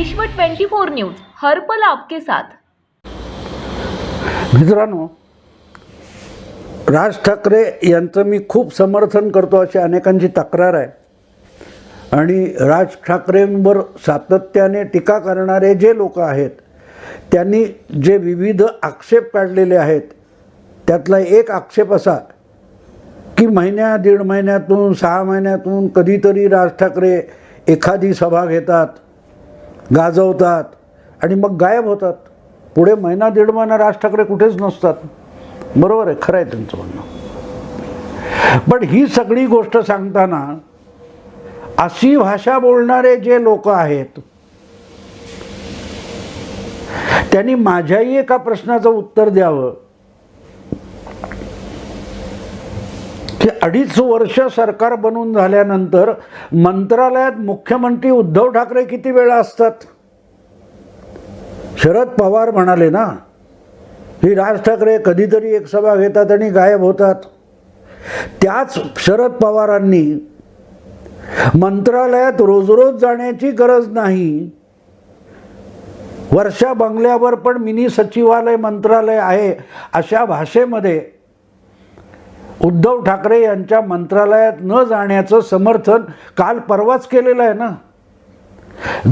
विश्व 24 न्यूज हर्पल आपके साथ. मित्रांनो राज ठाकरे यांचं मी खूप समर्थन करतो अशी अनेकांची तक्रार आहे. आणि राज ठाकरेंवर सातत्याने टीका करणारे जे लोक आहेत त्यांनी जे विविध आक्षेप काढलेले आहेत त्यातला एक आक्षेप असा की महिन्या दीड महिन्यातून सहा महिन्यातून कधीतरी राज ठाकरे एखादी सभा घेतात गाजवतात आणि मग गायब होतात. पुढे महिना दीड महिना राज ठाकरे कुठेच नसतात. बरोबर आहे खरं आहे त्यांचं म्हणणं. पण ही सगळी गोष्ट सांगताना अशी भाषा बोलणारे जे लोक आहेत त्यांनी माझ्याही एका प्रश्नाचं उत्तर द्यावं. की अडीच वर्ष सरकार बनून झाल्यानंतर मंत्रालयात मुख्यमंत्री उद्धव ठाकरे किती वेळा असतात? शरद पवार म्हणाले ना की राज ठाकरे कधीतरी एक सभा घेतात आणि गायब होतात. त्याच शरद पवारांनी मंत्रालयात रोज रोज जाण्याची गरज नाही. वर्षा बंगल्यावर पण मिनी सचिवालय मंत्रालय आहे अशा भाषेमध्ये उद्धव ठाकरे यांच्या मंत्रालयात न जाण्याचं समर्थन काल परवाच केलेलं आहे ना?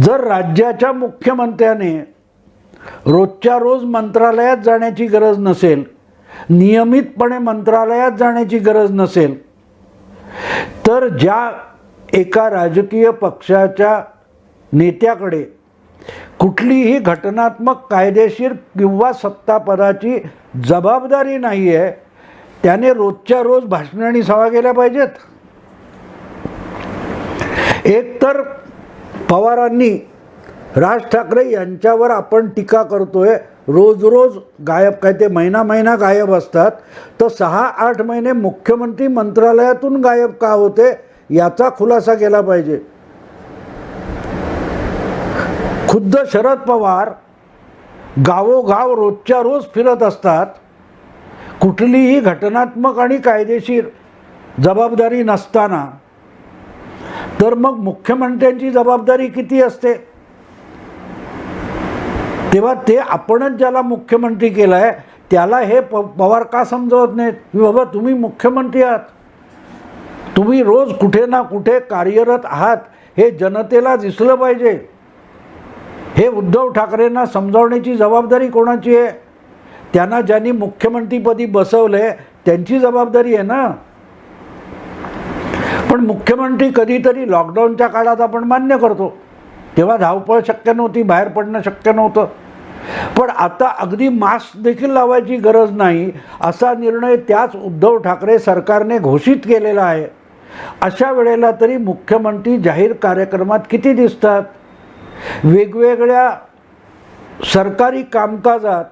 जर राज्याच्या मुख्यमंत्र्याने रोजच्या रोज मंत्रालयात जाण्याची गरज नसेल नियमितपणे मंत्रालयात जाण्याची गरज नसेल तर ज्या एका राजकीय पक्षाच्या नेत्याकडे कुठलीही घटनात्मक कायदेशीर किंवा सत्तापदाची जबाबदारी नाही आहे त्याने रोजच्या रोज भाषण आणि सभा केल्या पाहिजेत. एकतर पवारांनी राज ठाकरे यांच्यावर आपण टीका करतोय रोज रोज गायब काय ते महिना महिना गायब असतात तर सहा आठ महिने मुख्यमंत्री मंत्रालयातून गायब का होते याचा खुलासा केला पाहिजे. खुद्द शरद पवार गावोगाव रोजच्या रोज फिरत असतात कुठलीही घटनात्मक आणि कायदेशीर जबाबदारी नसताना तर मग मुख्यमंत्र्यांची जबाबदारी किती असते? तेव्हा ते आपणच ज्याला मुख्यमंत्री केलं आहे त्याला हे प पवार का समजवत नाहीत? की बाबा तुम्ही मुख्यमंत्री आहात. तुम्ही रोज कुठे ना कुठे कार्यरत आहात. हे जनतेला दिसलं पाहिजे. हे उद्धव ठाकरेंना समजावण्याची जबाबदारी कोणाची आहे? त्यांना ज्यांनी मुख्यमंत्रीपदी बसवले त्यांची जबाबदारी आहे ना. पण मुख्यमंत्री कधीतरी लॉकडाऊनच्या काळात आपण मान्य करतो. तेव्हा धावपळ शक्य नव्हती बाहेर पडणं शक्य नव्हतं. पण आता अगदी मास्क देखील लावायची गरज नाही असा निर्णय त्याच उद्धव ठाकरे सरकारने घोषित केलेला आहे. अशा वेळेला तरी मुख्यमंत्री जाहीर कार्यक्रमात किती दिसतात? वेगवेगळ्या सरकारी कामकाजात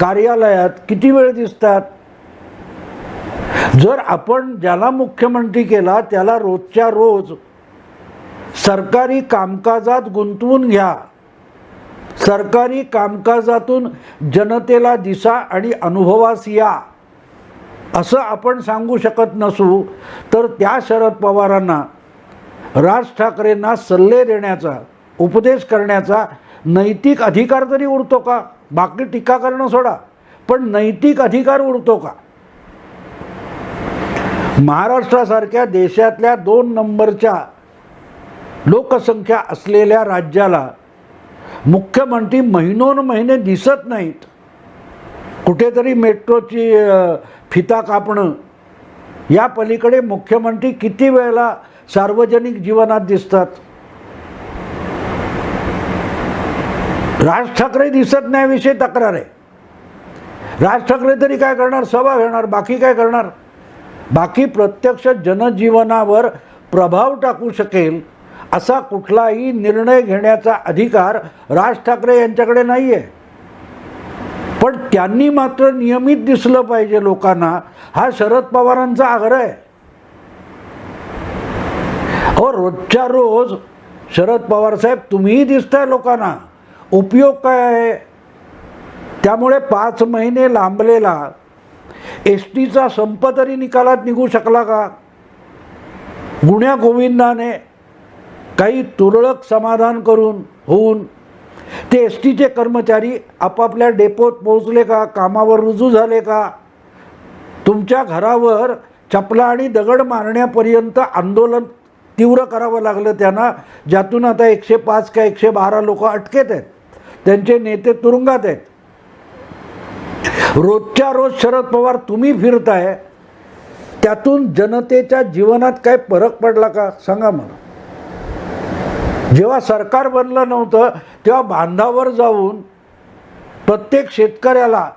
कार्यालयात किती वेळ दिसतात? जर आपण ज्याला मुख्यमंत्री केला त्याला रोजच्या रोज सरकारी कामकाजात गुंतवून घ्या. सरकारी कामकाजातून जनतेला दिसा आणि अनुभवास या. असं आपण सांगू शकत नसू तर त्या शरद पवारांना राज ठाकरेंना सल्ले देण्याचा उपदेश करण्याचा नैतिक अधिकार तरी उरतो का? बाकी टीका करणं सोडा. पण नैतिक अधिकार उरतो का? महाराष्ट्रासारख्या देशातल्या दोन नंबरच्या लोकसंख्या असलेल्या राज्याला मुख्यमंत्री महिनोन महिने दिसत नाहीत. कुठेतरी मेट्रोची फिता कापणं. या पलीकडे मुख्यमंत्री किती वेळेला सार्वजनिक जीवनात दिसतात? राज ठाकरे दिसत नाही विषय तक्रार. आहे राज ठाकरे तरी काय करणार? सभा घेणार बाकी काय करणार? बाकी प्रत्यक्ष जनजीवनावर प्रभाव टाकू शकेल असा कुठलाही निर्णय घेण्याचा अधिकार राज ठाकरे यांच्याकडे नाही आहे पण त्यांनी मात्र नियमित दिसलं पाहिजे लोकांना. हा शरद पवारांचा आग्रह आहे. अहो रोजच्या रोज शरद पवार साहेब तुम्हीही दिसताय लोकांना. उपयोग काय आहे? त्यामुळे पाच महिने लांबलेला. एस टीचा संप तरी निकालात निघू शकला का? गुण्या गोविंदाने काही तुरळक समाधान करून होऊन ते एस टीचे कर्मचारी आपापल्या डेपोत पोहोचले का? कामावर रुजू झाले का? तुमच्या घरावर चपला आणि दगड मारण्यापर्यंत आंदोलन तीव्र करावं लागलं त्यांना ज्यातून आता एकशे पाच का एकशे बारा लोक अटकेत आहेत. त्यांचे नेते तुरुंगात आहेत. रोजच्या रोज शरद पवार तुम्ही फिरताय त्यातून जनतेच्या जीवनात काय फरक पडला का? सांगा मला. जेव्हा सरकार बनलं नव्हतं तेव्हा बांधावर जाऊन प्रत्येक शेतकऱ्याला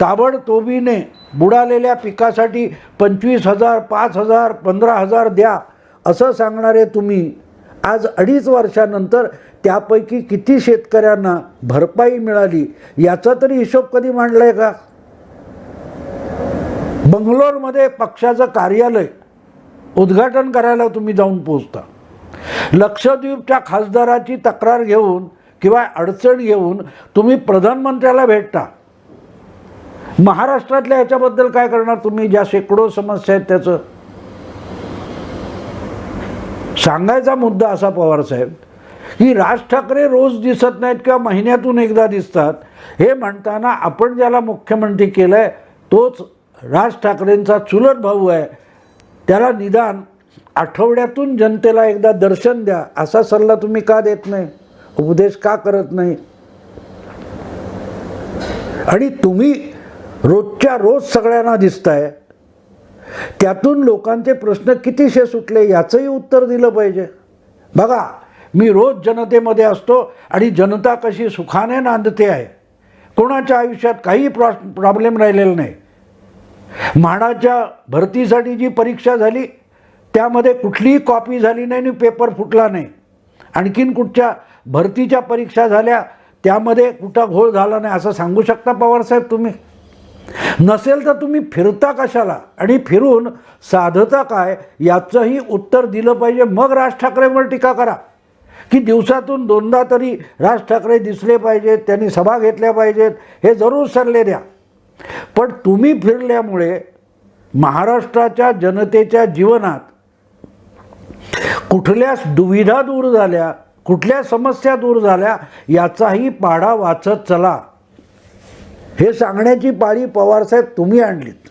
ताबडतोबीने बुडालेल्या पिकासाठी पंचवीस हजार पाच हजार पंधरा हजार द्या असं सांगणारे तुम्ही आज अडीच वर्षानंतर त्यापैकी किती शेतकऱ्यांना भरपाई मिळाली याचा तरी हिशोब कधी मांडलाय का? बंगलोरमध्ये पक्षाचं कार्यालय उद्घाटन करायला तुम्ही जाऊन पोचता. लक्षद्वीपच्या खासदाराची तक्रार घेऊन किंवा अडचण घेऊन तुम्ही प्रधानमंत्र्याला भेटता. महाराष्ट्रातल्या याच्याबद्दल काय करणार तुम्ही? ज्या शेकडो समस्या आहेत त्याचं. सांगायचा मुद्दा असा पवारसाहेब की राज ठाकरे रोज दिसत नाहीत किंवा महिन्यातून एकदा दिसतात. हे म्हणताना आपण ज्याला मुख्यमंत्री केलं आहे तोच राज ठाकरेंचा चुलत भाऊ आहे. त्याला निदान आठवड्यातून जनतेला एकदा दर्शन द्या. असा सल्ला तुम्ही का देत नाही? उपदेश का करत नाही? आणि तुम्ही रोजच्या रोज सगळ्यांना दिसताय. त्यातून लोकांचे प्रश्न कितीशे सुटले याचंही उत्तर दिलं पाहिजे. बघा मी रोज जनतेमध्ये असतो आणि जनता कशी सुखाने नांदते आहे. कोणाच्या आयुष्यात काही प्रॉ प्रॉब्लेम राहिलेला नाही. म्हाडाच्या भरतीसाठी जी परीक्षा झाली त्यामध्ये कुठलीही कॉपी झाली नाही आणि पेपर फुटला नाही. आणखीन कुठच्या भरतीच्या परीक्षा झाल्या त्यामध्ये कुठं घोळ झाला नाही असं सांगू शकता पवारसाहेब तुम्ही? नसेल तर तुम्ही फिरता कशाला? आणि फिरून साधता काय? याचंही उत्तर दिलं पाहिजे. मग राज ठाकरेंवर टीका करा. की दिवसातून दोनदा तरी राज ठाकरे दिसले पाहिजेत त्यांनी सभा घेतल्या पाहिजेत हे जरूर सल्ले द्या. पण तुम्ही फिरल्यामुळे महाराष्ट्राच्या जनतेच्या जीवनात कुठल्या दुविधा दूर झाल्या कुठल्या समस्या दूर झाल्या याचाही पाढा वाचत चला. हे सांगण्याची पाळी पवारसाहेब तुम्ही आणलीत.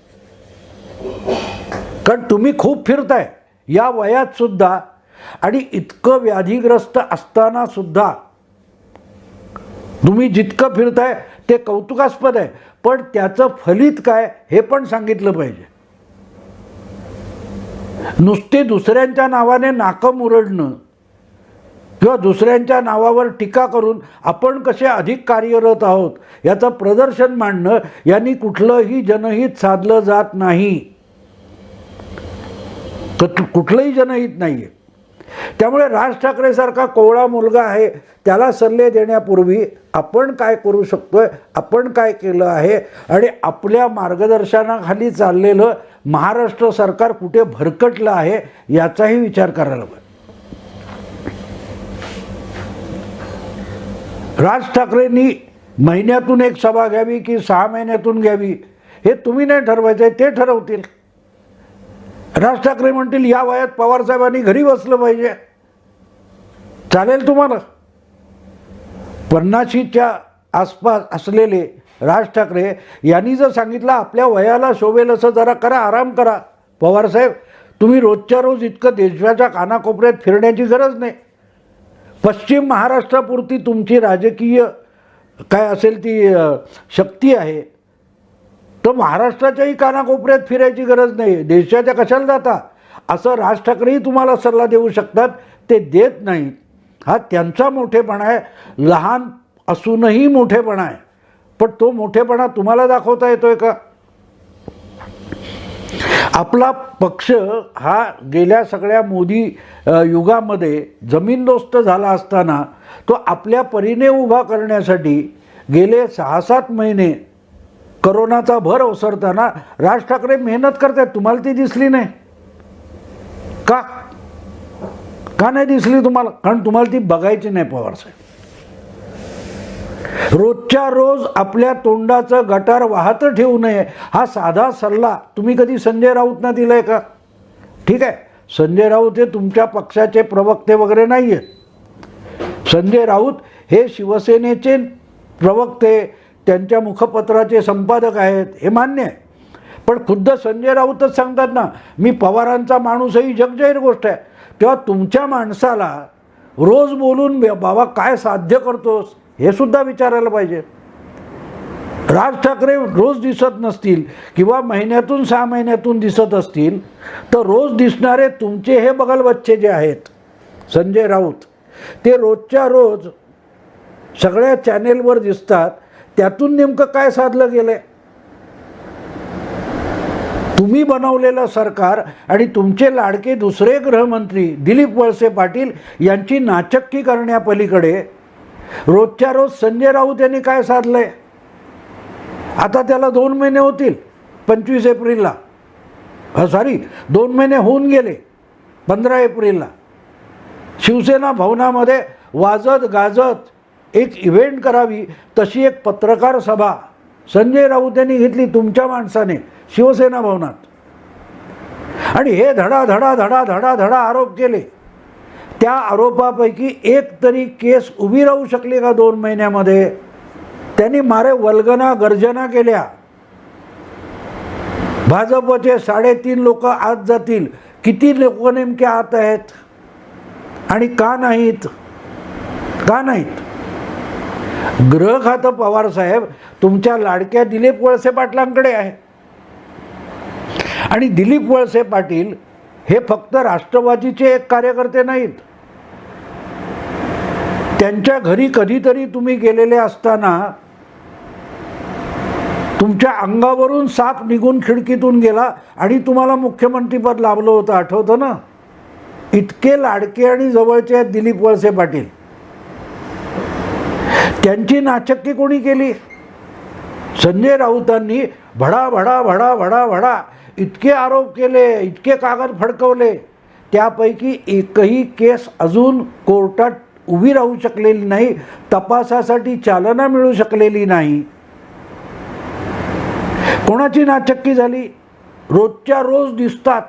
कारण तुम्ही खूप फिरताय. या वयात सुद्धा आणि इतकं व्याधीग्रस्त असताना सुद्धा तुम्ही जितकं फिरताय ते कौतुकास्पद आहे. पण त्याचं फलित काय हे पण सांगितलं पाहिजे. नुसते दुसऱ्यांच्या नावाने नाकं मुरडणं किंवा दुसऱ्यांच्या नावावर टीका करून आपण कसे अधिक कार्यरत आहोत याचं प्रदर्शन मांडणं यांनी कुठलंही जनहित साधलं जात नाही. तर कुठलंही जनहित नाही आहे त्यामुळे राज ठाकरेसारखा कोवळा मुलगा आहे त्याला सल्ले देण्यापूर्वी आपण काय करू शकतोय आपण काय केलं आहे आणि आपल्या मार्गदर्शनाखाली चाललेलं महाराष्ट्र सरकार कुठे भरकटलं आहे याचाही विचार करायला पाहिजे राज ठाकरेंनी महिन्यातून एक सभा घ्यावी की सहा महिन्यातून घ्यावी हे तुम्ही नाही ठरवायचं आहे ते ठरवतील. राज ठाकरे म्हणतील या वयात पवारसाहेबांनी घरी बसलं पाहिजे. चालेल तुम्हाला. पन्नाशीच्या आसपास असलेले राज ठाकरे यांनी जर सांगितलं आपल्या वयाला शोभेल असं जरा करा आराम करा. पवारसाहेब तुम्ही रोजच्या रोज इतकं देशाच्या कानाकोपऱ्यात फिरण्याची गरज नाही. पश्चिम महाराष्ट्रापुरती तुमची राजकीय काय असेल ती शक्ती आहे. तर महाराष्ट्राच्याही कानाकोपऱ्यात फिरायची गरज नाही. देशाच्या कशाला जाता? असं राज ठाकरेही तुम्हाला सल्ला देऊ शकतात. ते देत नाहीत. हा त्यांचा मोठेपणा आहे. लहान असूनही मोठेपणा आहे. पण तो मोठेपणा तुम्हाला दाखवता येतोय का? आपला पक्ष हा गेल्या सगळ्या मोदी युगामध्ये जमीनदोस्त झाला असताना तो आपल्या परीने उभा करण्यासाठी गेले सहा सात महिने करोनाचा भर ओसरताना राज ठाकरे मेहनत करतात तुम्हाला ती दिसली नाही. का? का नाही दिसली तुम्हाला? कारण तुम्हाला ती बघायची नाही पवारसाहेब रोजच्या रोज आपल्या तोंडाचं गटार वाहत ठेवू नये. हा साधा सल्ला. तुम्ही कधी संजय राऊतना दिलाय का? ठीक आहे. संजय राऊत हे तुमच्या पक्षाचे प्रवक्ते वगैरे नाही आहेत संजय राऊत हे शिवसेनेचे प्रवक्ते त्यांच्या मुखपत्राचे संपादक आहेत हे मान्य आहे. पण खुद्द संजय राऊतच सांगतात ना मी पवारांचा माणूसही जगजाहीर गोष्ट आहे. तेव्हा तुमच्या माणसाला रोज बोलून बाबा काय साध्य करतोस हे सुद्धा विचारायला पाहिजे. राज ठाकरे रोज दिसत नसतील किंवा महिन्यातून सहा महिन्यातून दिसत असतील तर रोज दिसणारे तुमचे हे बगल बच्चे जे आहेत संजय राऊत ते रोजच्या रोज सगळ्या चॅनेलवर दिसतात त्यातून नेमकं काय साधलं गेलं आहे तुम्ही बनवलेलं सरकार आणि तुमचे लाडके दुसरे गृहमंत्री दिलीप वळसे पाटील यांची नाचक्की करण्यापलीकडे रोजच्या रोज संजय राऊत यांनी काय साधलंय? आता त्याला दोन महिने होतील पंचवीस एप्रिलला. सॉरी दोन महिने होऊन गेले पंधरा एप्रिलला. शिवसेना भवनामध्ये वाजत गाजत एक इव्हेंट करावी तशी एक पत्रकार सभा. संजय राऊत यांनी घेतली तुमच्या माणसाने शिवसेना भवनात. आणि हे धडा धडा धडा धडा धडा आरोप केले. त्या आरोपापैकी एक तरी केस उभी राहू शकली का दोन महिन्यामध्ये? त्यांनी मारे वल्गना गर्जना केल्या. भाजपचे साडेतीन लोक आत जातील. किती लोक नेमके आत आहेत? आणि का नाहीत? का नाहीत? ग्रह खातं पवार साहेब तुमच्या लाडक्या दिलीप वळसे पाटलांकडे आहे. आणि दिलीप वळसे पाटील हे फक्त राष्ट्रवादीचे एक कार्यकर्ते नाहीत. त्यांच्या घरी कधीतरी तुम्ही गेलेले असताना तुमच्या अंगावरून साप निघून खिडकीतून गेला आणि तुम्हाला मुख्यमंत्रीपद लाभलं होतं आठवतं ना? इतके लाडके आणि जवळचे आहेत दिलीप वळसे पाटील. त्यांची नाचक्की कोणी केली? संजय राऊतांनी भडा भडा भडा भडा भडा इतके आरोप केले इतके कागद फडकवले त्यापैकी एकही केस अजून कोर्टात उभी राहू शकलेली नाही तपासासाठी चालना मिळू शकलेली नाही. कोणाची नाचक्की झाली? रोजच्या रोज दिसतात.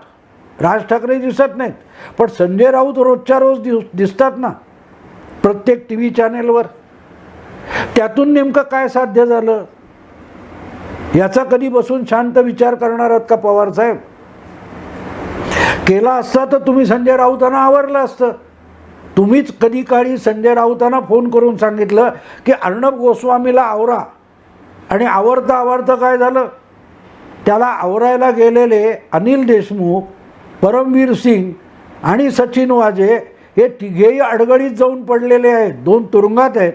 राज ठाकरे दिसत नाहीत पण संजय राऊत रोजच्या रोज दिस दिसतात ना? प्रत्येक टी व्ही चॅनेलवर. त्यातून नेमकं काय साध्य झालं? याचा कधी बसून शांत विचार करणार आहात का पवार साहेब? केला असता तर तुम्ही संजय राऊतांना आवरलं असतं. तुम्हीच कधी काळी संजय राऊतांना फोन करून सांगितलं की अर्णब गोस्वामीला आवरा. आणि आवरता आवरता काय झालं? त्याला आवरायला गेलेले अनिल देशमुख परमवीर सिंग आणि सचिन वाजे हे तिघेही अडगडीत जाऊन पडलेले आहेत. दोन तुरुंगात आहेत.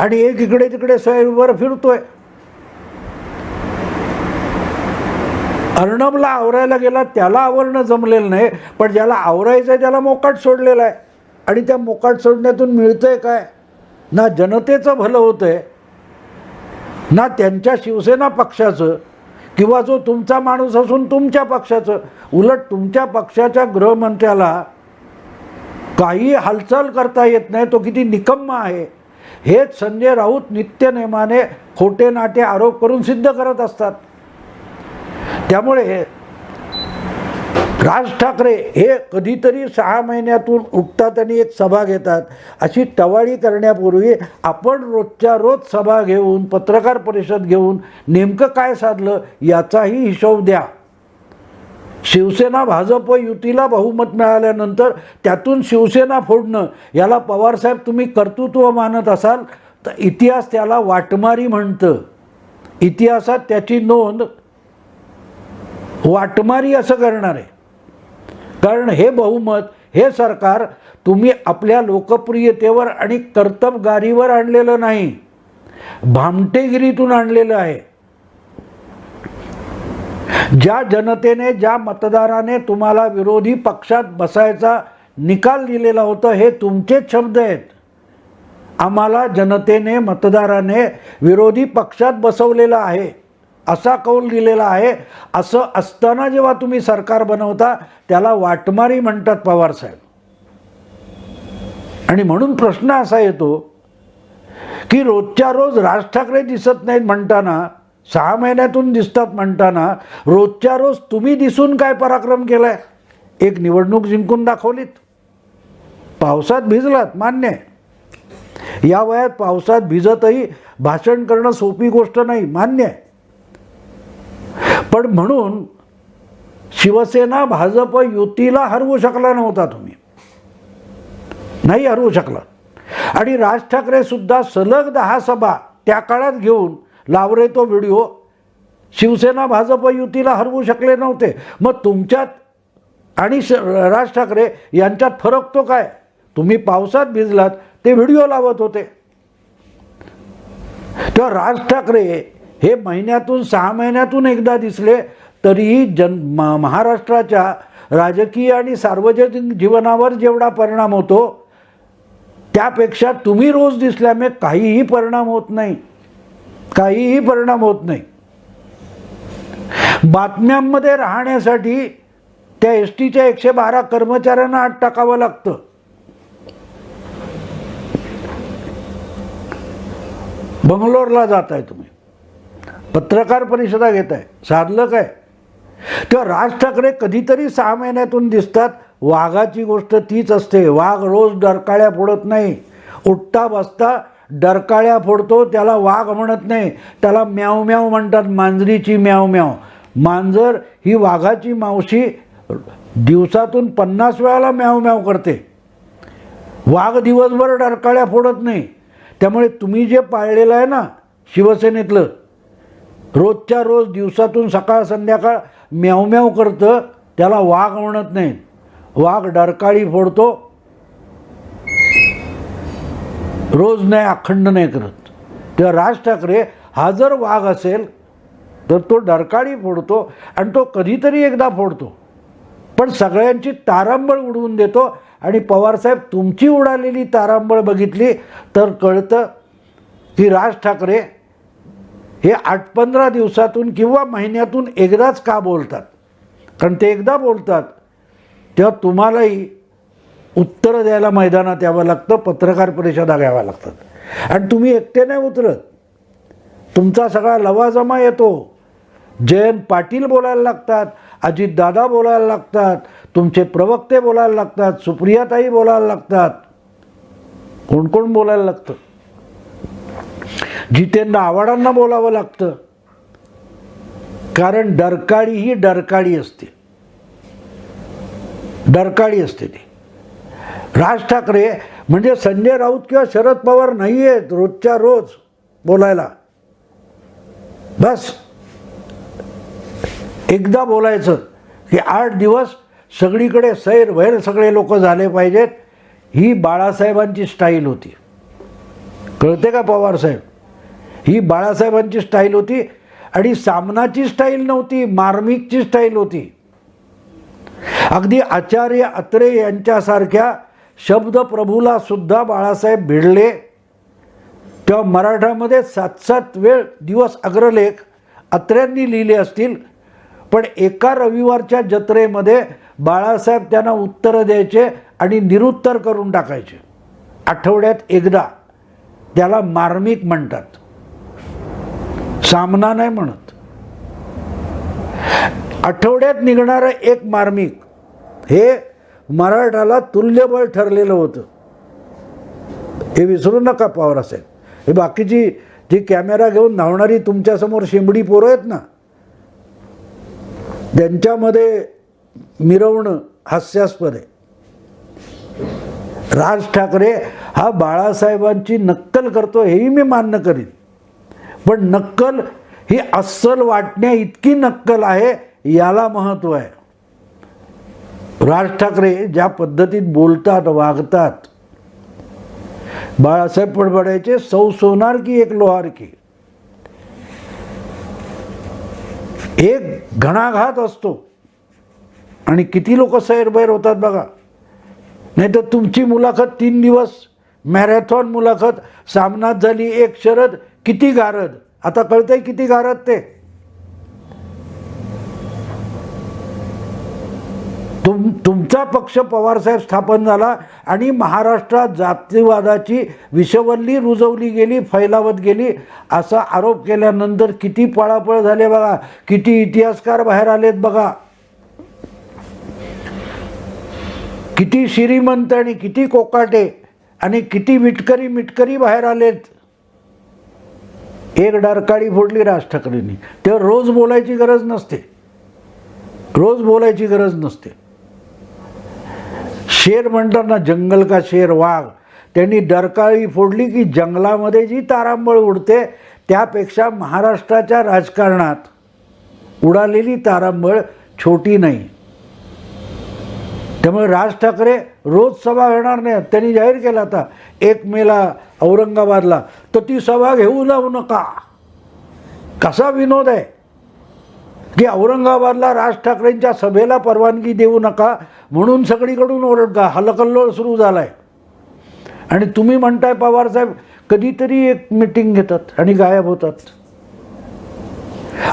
आणि एक इकडे तिकडे स्वयंवर फिरतोय. अर्णबला आवरायला गेला त्याला आवरणं जमलेलं नाही पण ज्याला आवरायचं आहे त्याला मोकाट सोडलेला आहे. आणि त्या मोकाट सोडण्यातून मिळतंय काय? ना जनतेचं भलं होतंय ना त्यांच्या शिवसेना पक्षाचं किंवा जो तुमचा माणूस असून तुमच्या पक्षाचं. उलट तुमच्या पक्षाच्या गृहमंत्र्याला काही हालचाल करता येत नाही तो किती निकम्मा आहे. हेच संजय राऊत नित्यनेमाने खोटे नाटे आरोप करून सिद्ध करत असतात. त्यामुळे राज ठाकरे हे कधीतरी सहा महिन्यातून उठतात आणि एक सभा घेतात. अशी टवाळी करण्यापूर्वी आपण रोजच्या रोज सभा घेऊन पत्रकार परिषद घेऊन नेमकं काय साधलं याचाही हिशोब द्या. शिवसेना भाजप युतीला बहुमत मिळाल्यानंतर त्यातून शिवसेना फोडणं याला पवारसाहेब तुम्ही कर्तृत्व मानत असाल तर इतिहास त्याला वाटमारी म्हणतं. इतिहासात त्याची नोंद वाटमारी असं करणार आहे. कारण हे बहुमत हे सरकार तुम्ही आपल्या लोकप्रियतेवर आणि कर्तबगारीवर आणलेलं नाही. भामटेगिरीतून आणलेलं आहे. ज्या जनतेने ज्या मतदाराने तुम्हाला विरोधी पक्षात बसायचा निकाल दिलेला होता हे तुमचेच शब्द आहेत. आम्हाला जनतेने मतदाराने विरोधी पक्षात बसवलेलं आहे असा कौल दिलेला आहे. असं असताना जेव्हा तुम्ही सरकार बनवता त्याला वाटमारी म्हणतात पवारसाहेब आणि म्हणून प्रश्न असा येतो की रोजच्या रोज राज ठाकरे दिसत नाहीत म्हणताना सहा महिन्यातून दिसतात म्हणताना रोजच्या रोज तुम्ही दिसून काय पराक्रम केलाय? एक निवडणूक जिंकून दाखवलीत. पावसात भिजलात मान्य आहे. या वयात पावसात भिजतही भाषण करणं सोपी गोष्ट नाही मान्य आहे. पण म्हणून शिवसेना भाजप युतीला हरवू शकला नव्हता तुम्ही. नाही हरवू शकला. आणि राज ठाकरे सुद्धा सलग दहा सभा त्या काळात घेऊन लावरे तो व्हिडिओ. शिवसेना भाजप युतीला हरवू शकले नव्हते. मग तुमच्यात आणि श राज ठाकरे यांच्यात फरक तो काय? तुम्ही पावसात भिजलात ते व्हिडिओ लावत होते. तेव्हा राज ठाकरे हे महिन्यातून सहा महिन्यातून एकदा दिसले तरीही जन म- महाराष्ट्राच्या राजकीय आणि सार्वजनिक जीवनावर जेवढा परिणाम होतो त्यापेक्षा तुम्ही रोज दिसल्यामुळे काहीही परिणाम होत नाही. काहीही परिणाम होत नाही. बातम्यांमध्ये राहण्यासाठी त्या एस टीच्या एकशे बारा कर्मचाऱ्यांना आत टाकावं लागतं. बंगलोरला जात आहे तुम्ही. पत्रकार परिषदा घेत आहे साधलं काय? तेव्हा राज ठाकरे कधीतरी सहा महिन्यातून दिसतात वाघाची गोष्ट तीच असते. वाघ रोज डरकाळ्या फोडत नाही. उठता बसता डरकाळ्या फोडतो त्याला वाघ म्हणत नाही. त्याला म्याव म्याव म्हणतात मांजरीची म्याव म्याव मांजर ही वाघाची मावशी दिवसातून पन्नास वेळाला म्याव म्याव करते. वाघ दिवसभर डरकाळ्या फोडत नाही. त्यामुळे तुम्ही जे पाळलेलं आहे ना शिवसेनेतलं रोजच्या रोज दिवसातून सकाळ संध्याकाळ म्याव म्याव करतं त्याला वाघ म्हणत नाही. वाघ डरकाळी फोडतो रोज नाही अखंड नाही करत. तेव्हा राज ठाकरे हा जर वाघ असेल तर तो डरकाळी फोडतो आणि तो कधीतरी एकदा फोडतो. पण सगळ्यांची तारांबळ उडवून देतो आणि पवारसाहेब तुमची उडालेली तारांबळ बघितली तर कळतं की राज ठाकरे हे आठ पंधरा दिवसातून किंवा महिन्यातून एकदाच का बोलतात? कारण ते एकदा बोलतात तेव्हा तुम्हालाही उत्तरं द्यायला मैदानात यावं लागतं पत्रकार परिषदा घ्याव्या लागतात. आणि तुम्ही एकटे नाही उतरत तुमचा सगळा लवाजमा येतो. जयंत पाटील बोलायला लागतात अजितदादा बोलायला लागतात तुमचे प्रवक्ते बोलायला लागतात सुप्रियाताई बोलायला लागतात. कोण कोण बोलायला लागतं? जितेंद्र आव्हाडांना बोलावं लागतं. कारण डरकाळी ही डरकाळी असते. डरकाळी असते ती. राज ठाकरे म्हणजे संजय राऊत किंवा शरद पवार नाही आहेत रोजच्या रोज बोलायला. बस. एकदा बोलायचं की आठ दिवस सगळीकडे सैर वैर सगळे लोक झाले पाहिजेत. ही बाळासाहेबांची स्टाईल होती. कळते का पवारसाहेब ही बाळासाहेबांची स्टाईल होती आणि सामनाची स्टाईल नव्हती मार्मिकची स्टाईल होती. अगदी आचार्य अत्रे यांच्यासारख्या शब्दप्रभूला सुद्धा बाळासाहेब भिडले. तेव्हा मराठामध्ये सात सात वेळ दिवस अग्रलेख अत्र्यांनी लिहिले असतील. पण एका रविवारच्या जत्रेमध्ये बाळासाहेब त्यांना उत्तरं द्यायचे आणि निरुत्तर करून टाकायचे. आठवड्यात एकदा. त्याला मार्मिक म्हणतात. सामना नाही म्हणत. आठवड्यात निघणारं एक मार्मिक हे मराठाला तुल्यबळ ठरलेलं होतं. हे विसरू नका पवार हे बाकीची जी कॅमेरा घेऊन धावणारी तुमच्यासमोर शिंबडी पोरं आहेत ना त्यांच्यामध्ये मिरवणं हास्यास्पद आहे. राज ठाकरे हा बाळासाहेबांची नक्कल करतो हेही मी मान्य करीन. पण नक्कल ही अस्सल वाटण्या इतकी नक्कल आहे याला महत्त्व आहे. राज ठाकरे ज्या पद्धतीत बोलतात वागतात बाळासाहेब पडबड्याचे सौ सोनार की एक लोहार की? एक घणाघात असतो. आणि किती लोक सैरबैर होतात बघा. नाही तर तुमची मुलाखत तीन दिवस मॅरेथॉन मुलाखत सामनात झाली एक शरद किती गारद? आता कळतंय किती गारद ते? तुम तुमचा पक्ष पवारसाहेब स्थापन झाला आणि महाराष्ट्रात जातीवादाची विषवल्ली रुजवली गेली फैलावत गेली असा आरोप केल्यानंतर किती पळापळ झाले बघा किती इतिहासकार बाहेर आलेत बघा. किती श्रीमंत आणि किती कोकाटे आणि किती मिटकरी मिटकरी बाहेर आलेत. एक डरकाळी फोडली राज ठाकरेंनी. तेव्हा रोज बोलायची गरज नसते. रोज बोलायची गरज नसते. शेर म्हणतात ना जंगल का शेर वाघ. त्यांनी डरकाळी फोडली की जंगलामध्ये जी तारांबळ उडते. त्यापेक्षा महाराष्ट्राच्या राजकारणात उडालेली तारांबळ छोटी नाही. त्यामुळे राज ठाकरे रोज सभा घेणार नाही. त्यांनी जाहीर केला आता एक मेला औरंगाबादला तर ती सभा घेऊ जाऊ नका. कसा विनोद आहे? की औरंगाबादला राज ठाकरेंच्या सभेला परवानगी देऊ नका म्हणून सगळीकडून ओरडता हलकल्लोळ सुरू झाला आहे आणि तुम्ही म्हणताय पवारसाहेब कधीतरी एक मिटिंग घेतात आणि गायब होतात.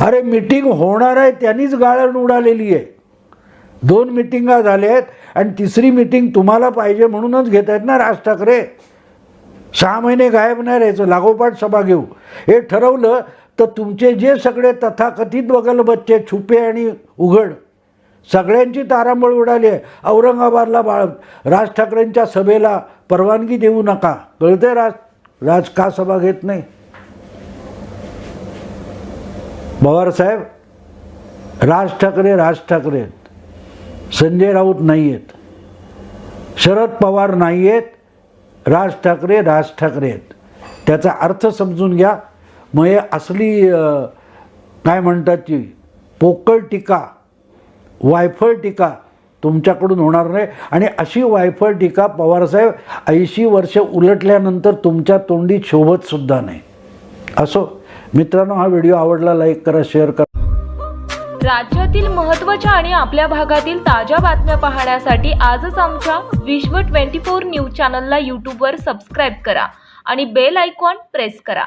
अरे मिटिंग होणार आहे त्यांनीच गाळण उडालेली आहे. दोन मिटिंगा झाल्या आहेत आणि तिसरी मिटिंग तुम्हाला पाहिजे म्हणूनच घेत आहेत ना राज ठाकरे. सहा महिने गायब नाही राहायचं लागोपाठ सभा घेऊ. हे ठरवलं तर तुमचे जे सगळे तथाकथित बगल बच्चे छुपे आणि उघड सगळ्यांची तारांबळ उडाली आहे. औरंगाबादला बाळ राज ठाकरेंच्या सभेला परवानगी देऊ नका. कळते राज राज का सभा घेत नाही? पवारसाहेब राज ठाकरे राज ठाकरे. आहेत संजय राऊत नाही आहेत शरद पवार नाही आहेत राज ठाकरे राज ठाकरे आहेत. त्याचा अर्थ समजून घ्या. मग हे असली काय म्हणतात ती पोकळ टीका वायफळ टीका तुमच्याकडून होणार नाही. आणि अशी वायफळ टीका पवारसाहेब ऐंशी वर्ष उलटल्यानंतर तुमच्या तोंडी शोभतसुद्धा नाही. असो मित्रांनो हा व्हिडिओ आवडला लाईक करा शेअर करा. राज्यातील महत्त्वाच्या आणि आपल्या भागातील ताज्या बातम्या पाहण्यासाठी आजच आमच्या विश्व 24 न्यूज चॅनलला यूट्यूबवर सबस्क्राईब करा आणि बेल आयकॉन प्रेस करा.